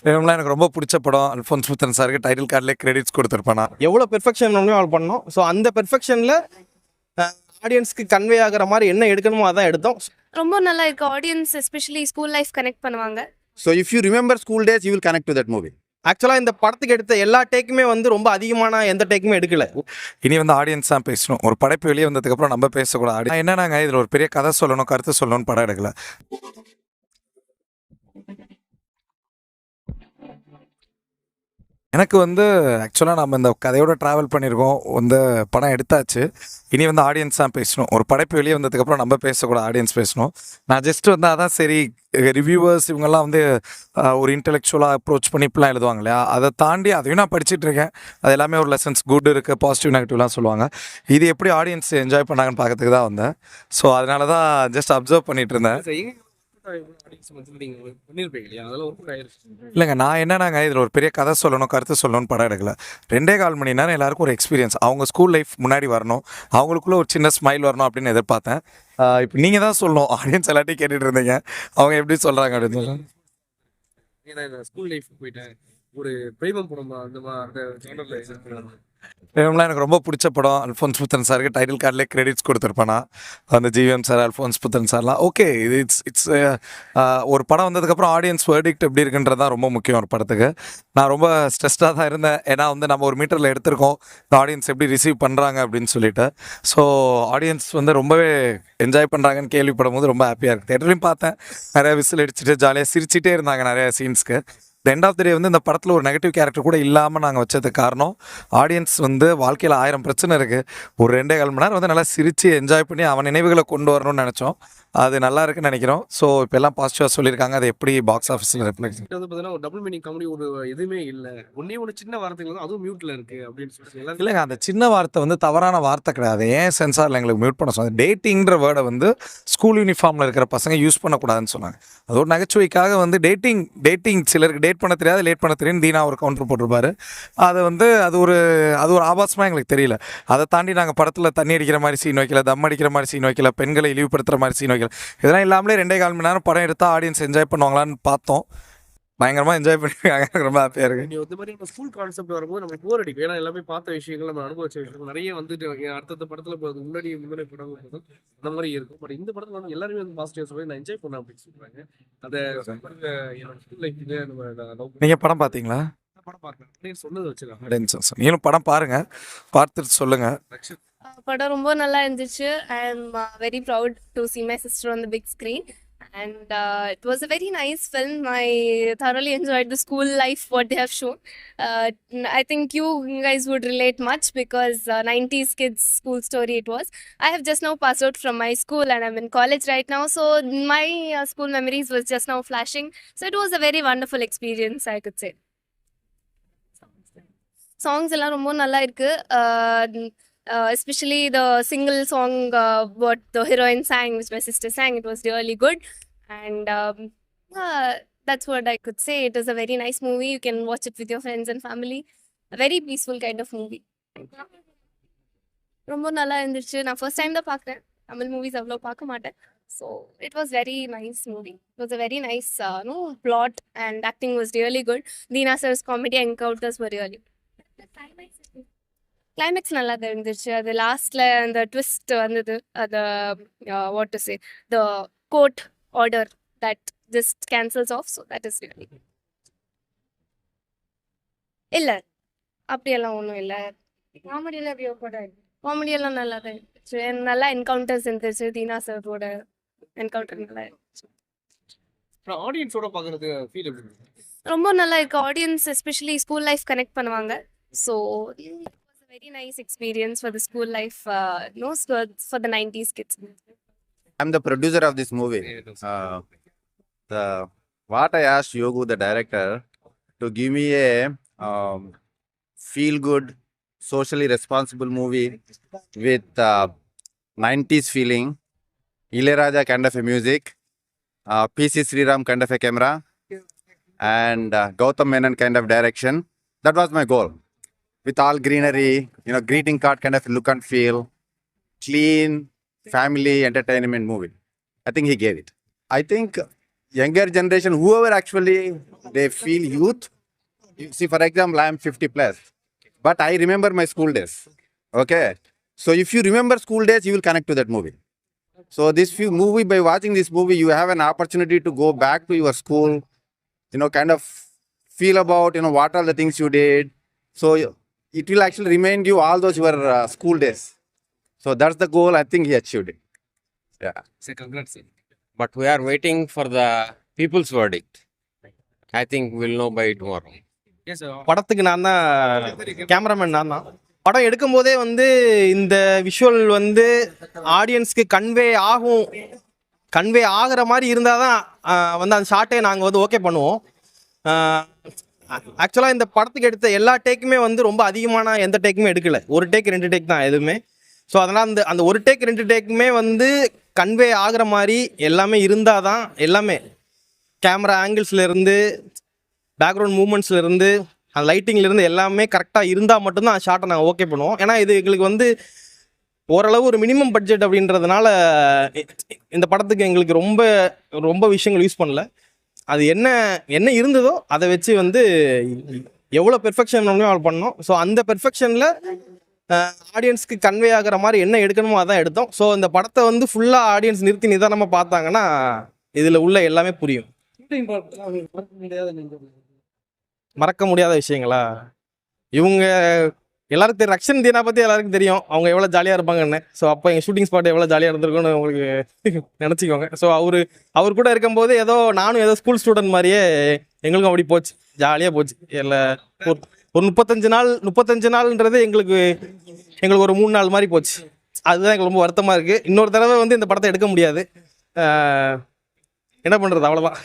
ஃபிலிம்லாம் எனக்கு ரொம்ப பிடிச்ச படம். அல்ஃபோன்ஸ் புத்தன் சாருக்கு டைட்டில் கார்டில் கிரெடிட்ஸ் கொடுத்துருப்பேன்? எவ்வளோ பெர்ஃபெக்ஷன் அவள் பண்ணோம். ஸோ அந்த பெர்ஃபெக்ஷனில் ஆடியன்ஸ்க்கு கன்வே ஆகிற மாதிரி என்ன எடுக்கணுமோ அதான் எடுத்தோம். ரொம்ப நல்லா இருக்கு. Audience especially school life connect பண்ணுவாங்க. So if you remember school days, you will connect to that movie. ஆக்சுவலாக இந்த படத்துக்கு எடுத்த எல்லா டேக்குமே வந்து ரொம்ப அதிகமான எந்த டேக்குமே எடுக்கல. இனி வந்து ஆடியன்ஸ் தான் பேசணும். ஒரு படைப்பு வெளியே வந்ததுக்கப்புறம் நம்ம பேசக்கூடாது. என்னன்னாங்க? இதில் ஒரு பெரிய கதை சொல்லணும் கருத்து சொல்லணும்னு படம் எடுக்கல. எனக்கு வந்து ஆக்சுவலாக நம்ம இந்த கதையோட ட்ராவல் பண்ணியிருக்கோம் வந்து படம் எடுத்தாச்சு. இனி வந்து ஆடியன்ஸ் தான் பேசணும். ஒரு படைப்பு வெளியே வந்ததுக்கப்புறம் நம்ம பேசக்கூடாது ஆடியன்ஸ் பேசணும். நான் ஜஸ்ட் வந்து அதான் சரி ரிவ்யூவர்ஸ் இவங்கெல்லாம் வந்து ஒரு இன்டெலெக்சுவலாக அப்ரோச் பண்ணி இப்படிலாம் எழுதுவாங்க இல்லையா? அதை தாண்டி அதையும் நான் படிச்சுட்டு இருக்கேன். அது எல்லாமே ஒரு லெசன்ஸ் குட் இருக்குது பாசிட்டிவ் நெகட்டிவ்லாம் சொல்லுவாங்க. இது எப்படி ஆடியன்ஸ் என்ஜாய் பண்ணாங்கன்னு பார்க்கறதுக்கு தான் வந்தேன். ஸோ அதனால தான் ஜஸ்ட் அப்சர்வ் பண்ணிட்டு இருந்தேன். இல்லைங்க நான் என்னன்னாங்க இதில் ஒரு பெரிய கதை சொல்லணும் கருத்து சொல்லணும்னு படம் எடுக்கல. ரெண்டே கால் மணி நேரம் எல்லாருக்கும் ஒரு எக்ஸ்பீரியன்ஸ் அவங்க ஸ்கூல் லைஃப் முன்னாடி வரணும் அவங்களுக்குள்ள ஒரு சின்ன ஸ்மைல் வரணும் அப்படின்னு எதிர்பார்த்தேன். இப்போ நீங்கள் தான் சொல்லணும் ஆடியன்ஸ் எல்லாத்தையும் கேட்டுட்டு இருந்தீங்க. அவங்க எப்படி சொல்கிறாங்க அப்படின்னு சொல்லி. ஸ்கூல் லைஃப் போயிட்டேன். ஒரு பிரேமம் படம் அந்த மாதிரி அந்த எனக்கு ரொம்ப பிடிச்ச படம் அல்ஃபோன்ஸ் புத்தன் சாருக்கு டைட்டில் கார்டிலே கிரெடிட்ஸ் கொடுத்துருப்பானா. அந்த ஜிவிஎம் சார் அல்ஃபோன்ஸ் புத்தன் சார்லாம். ஓகே இது இட்ஸ் இட்ஸ் uh, uh, ஒரு படம் வந்ததுக்கப்புறம் ஆடியன்ஸ் வேர்டிக்ட் எப்படி இருக்குன்றது தான் ரொம்ப முக்கியம் ஒரு படத்துக்கு. நான் ரொம்ப ஸ்ட்ரெஸ்டாக தான் இருந்தேன். ஏன்னா வந்து நம்ம ஒரு மீட்டரில் எடுத்திருக்கோம். இந்த ஆடியன்ஸ் எப்படி ரிசீவ் பண்ணுறாங்க அப்படின்னு சொல்லிட்டு. ஸோ ஆடியன்ஸ் வந்து ரொம்பவே என்ஜாய் பண்ணுறாங்கன்னு கேள்விப்படும் போது ரொம்ப ஹாப்பியாக இருக்குது தேட்டர்லையும் பார்த்தேன். நிறையா விசில் அடிச்சுட்டு ஜாலியாக சிரிச்சிட்டே இருந்தாங்க நிறையா சீன்ஸ்க்கு எண்ட் ஆஃப் த டே வந்து இந்த படத்தில் ஒரு நெகட்டிவ் கேரக்டர் கூட இல்லாமல் நாங்கள் வச்சதுக்கு காரணம் ஆடியன்ஸ் வந்து வாழ்க்கையில் ஆயிரம் பிரச்சனை இருக்குது ஒரு ரெண்டே கால் மணி நேரம் வந்து நல்லா சிரித்து என்ஜாய் பண்ணி அவன் நினைவுகளை கொண்டு வரணும்னு நினச்சோம். அது நல்லா இருக்குன்னு நினைக்கிறோம். ஸோ இப்போ எல்லாம் பாசிட்டிவாக சொல்லியிருக்காங்க. அது எப்படி பாக்ஸ் ஆஃபீஸில் ரிஃப்ளெக்ட் வந்து பார்த்தீங்கன்னா ஒரு டபுள் மீனிங் காமெடி ஒரு எதுவுமே இல்லை. ஒன்னே ஒன்று சின்ன வார்த்தைகள் தான் அதுவும் மியூட்ல இருக்கு அப்படின்னு சொல்லி இல்லைங்க அந்த சின்ன வார்த்தை வந்து தவறான வார்த்தை கிடையாது. ஏன் சென்சாரில் எங்களுக்கு மியூட் பண்ண சொன்னாங்க. டேட்டிங்கிற வேர்டை வந்து ஸ்கூல் யூனிஃபார்மில் இருக்கிற பசங்க யூஸ் பண்ணக்கூடாதுன்னு சொன்னாங்க. அது ஒரு நகைச்சுவைக்காக வந்து டேட்டிங் டேட்டிங் சிலருக்கு லேட் பண்ண தெரியாது லேட் பண்ண தெரியும் தீனா ஒரு கவுண்டர் போட்டிருப்பாரு. அது வந்து அது ஒரு அது ஒரு ஆபாசமாக எங்களுக்கு தெரியல. அதை தாண்டி நாங்கள் படத்தில் தண்ணி அடிக்கிற மாதிரி சீன் வைக்கல தம் அடிக்கிற மாதிரி சீன் வைக்கல பெண்களை இழிவுபடுத்துகிற மாதிரி சீன் வைக்கல. இதெல்லாம் இல்லாமலே ரெண்டே கால் மணி நேரம் படம் எடுத்தால் ஆடியன்ஸ் என்ஜாய் பண்ணுவாங்களான்னு பார்த்தோம். பயங்கரமாக என்ஜாய் பண்ணிருக்காங்க. ரொம்ப ஹாப்பியாக இருக்குது நீ இந்த மாதிரி ஸ்கூல் கான்செப்ட் வரும்போது நம்ம போர் அடிக்கும். ஏன்னா எல்லாமே பார்த்த விஷயங்கள் நம்ம அனுபவிச்ச விஷயங்கள் நிறைய வந்துட்டு அடுத்தடுத்த படத்துல முன்னாடி முன்னாடி படம் அந்த மாதிரி இருக்கும். பட் இந்த படத்துல வந்து எல்லாருமே வந்து பாசிட்டிவ் சொல்லி நான் என்ஜாய் பண்ணேன் அப்படின்னு சொல்றாங்க. அதை பண்ண நீங்கள் படம் பார்த்தீங்களா படம் அப்படின்னு சொன்னது ஆடியன்ஸ் நீங்களும் படம் பாருங்கள் பார்த்துட்டு சொல்லுங்கள் படம் ரொம்ப நல்லா இருந்துச்சு. I am very proud to see my sister on the big screen and it was a very nice film I thoroughly enjoyed the school life what they have shown uh, i think you guys would relate much because uh, 90s kids school story it was i have just now passed out from my school and i'm in college right now so my uh, school memories was just now flashing so it was a very wonderful experience i could say songs எல்லாம் ரொம்ப நல்லா இருக்கு especially the single song what the heroine song which my sister song it was really good and that's what I could say. It is a very nice movie. You can watch it with your friends and family. A very peaceful kind of movie. ரொம்ப நல்லா இருந்துச்சு நான் first time தான் பார்க்குறேன் Tamil movies அவ்வளோ பார்க்க மாட்டேன் so it was very nice movie it was a very nice no plot and acting was really good Dheena sir's comedy encounters were really Climax நல்லா தான் இருந்துச்சு அது லாஸ்ட்ல அந்த ட்விஸ்ட் வந்தது. அது what to say the court order that just cancels off so that is really இல்லை. அப்படியெல்லாம் ஒன்றும் இல்லை. காமெடியெல்லாம் எப்படி? படம் காமெடியெல்லாம் நல்லா தான் இருந்துச்சு நல்லா என்கவுண்டர்ஸ் இருந்துச்சு தீனா சரோட என்கவுண்டர் நல்லா இருந்துச்சு. அப்புறம் ஆடியன்ஸோட பாக்குறது ஃபீல் எப்படி? ரொம்ப நல்லா இருக்கு. Audience especially school life connect பண்ணுவாங்க. So Very nice experience for the school life, uh, no, for, for the 90s kids. I'm the producer of this movie. Uh, the what I asked Yogu, the director, to give me a um, feel good, socially responsible movie with uh, 90s feeling, Ilaraja kind of a music, uh, PC Sriram kind of a camera, and uh, Gautam Menon kind of direction. That was my goal. With all greenery, you know, greeting card kind of look and feel, clean, family entertainment movie. I think he gave it. I think younger generation, whoever actually they feel youth. You See, for example, I am 50 plus, but I remember my school days. Okay, so if you remember school days, you will connect to that movie. So this few movie by watching this movie, you have an opportunity to go back to your school, you know, kind of feel about you know what are the things you did. So it will actually remind you all those your uh, school days. So that's the goal. I think he achieved it. Yeah. சரி congrats but we are waiting for the people's verdict. I think we'll know by tomorrow. படத்துக்கு நான் தான் cameraman நான் தான் படம் எடுக்கும்போதே வந்து இந்த visual வந்து ஆடியன்ஸ்க்கு கன்வே ஆகும் கன்வே ஆகிற மாதிரி இருந்தால் தான் வந்து அந்த ஷார்ட்டே நாங்கள் வந்து ஓகே பண்ணுவோம் ஆக்சுவலாக இந்த படத்துக்கு எடுத்த எல்லா டேக்குமே வந்து ரொம்ப அதிகமான எந்த டேக்குமே எடுக்கல. ஒரு டேக் ரெண்டு டேக் தான் எதுவுமே. ஸோ அதனால் அந்த அந்த ஒரு டேக் ரெண்டு டேக்குமே வந்து கன்வே ஆகிற மாதிரி எல்லாமே இருந்தால் தான் எல்லாமே. கேமரா ஆங்கிள்ஸ்லேருந்து பேக்ரவுண்ட் மூமெண்ட்ஸ்லேருந்து அந்த லைட்டிங்லேருந்து எல்லாமே கரெக்டாக இருந்தால் மட்டும்தான் அந்த ஷார்ட்டை நாங்கள் ஓகே பண்ணுவோம். ஏன்னா இது எங்களுக்கு வந்து ஓரளவு ஒரு மினிமம் பட்ஜெட் அப்படின்றதுனால இந்த படத்துக்கு எங்களுக்கு ரொம்ப ரொம்ப விஷயங்கள் யூஸ் பண்ணல. அது என்ன என்ன இருந்ததோ அதை வச்சு வந்து எவ்வளோ பெர்ஃபெக்ஷன் அவ்வளோ பண்ணோம். ஸோ அந்த பெர்ஃபெக்ஷனில் ஆடியன்ஸ்க்கு கன்வே ஆகிற மாதிரி என்ன எடுக்கணுமோ அதான் எடுத்தோம். ஸோ இந்த படத்தை வந்து ஃபுல்லாக ஆடியன்ஸ் நிறுத்தி நிதானமாக பார்த்தாங்கன்னா இதில் உள்ள எல்லாமே புரியும். மறக்க முடியாத விஷயங்களா? இவங்க எல்லாருக்கும் தெரியும் ரக்ஷன் தீனா பற்றி எல்லாருக்கும் தெரியும். அவங்க எவ்வளோ ஜாலியாக இருப்பாங்கன்னு. ஸோ அப்போ எங்கள் ஷூட்டிங் ஸ்பாட் எவ்வளோ ஜாலியாக இருந்திருக்கும்னு உங்களுக்கு நினச்சிக்கோங்க. ஸோ அவர் அவர் கூட இருக்கும்போது ஏதோ நானும் ஏதோ ஸ்கூல் ஸ்டூடெண்ட் மாதிரியே எங்களுக்கும் அப்படி போச்சு. ஜாலியாக போச்சு. இல்லை ஒரு ஒரு முப்பத்தஞ்சு நாள் முப்பத்தஞ்சு நாள்ன்றது எங்களுக்கு எங்களுக்கு ஒரு மூணு நாள் மாதிரி போச்சு. அதுதான் எங்களுக்கு ரொம்ப வருத்தமாக இருக்குது இன்னொரு தடவை வந்து இந்த படத்தை எடுக்க முடியாது. என்ன பண்ணுறது அவ்வளோதான்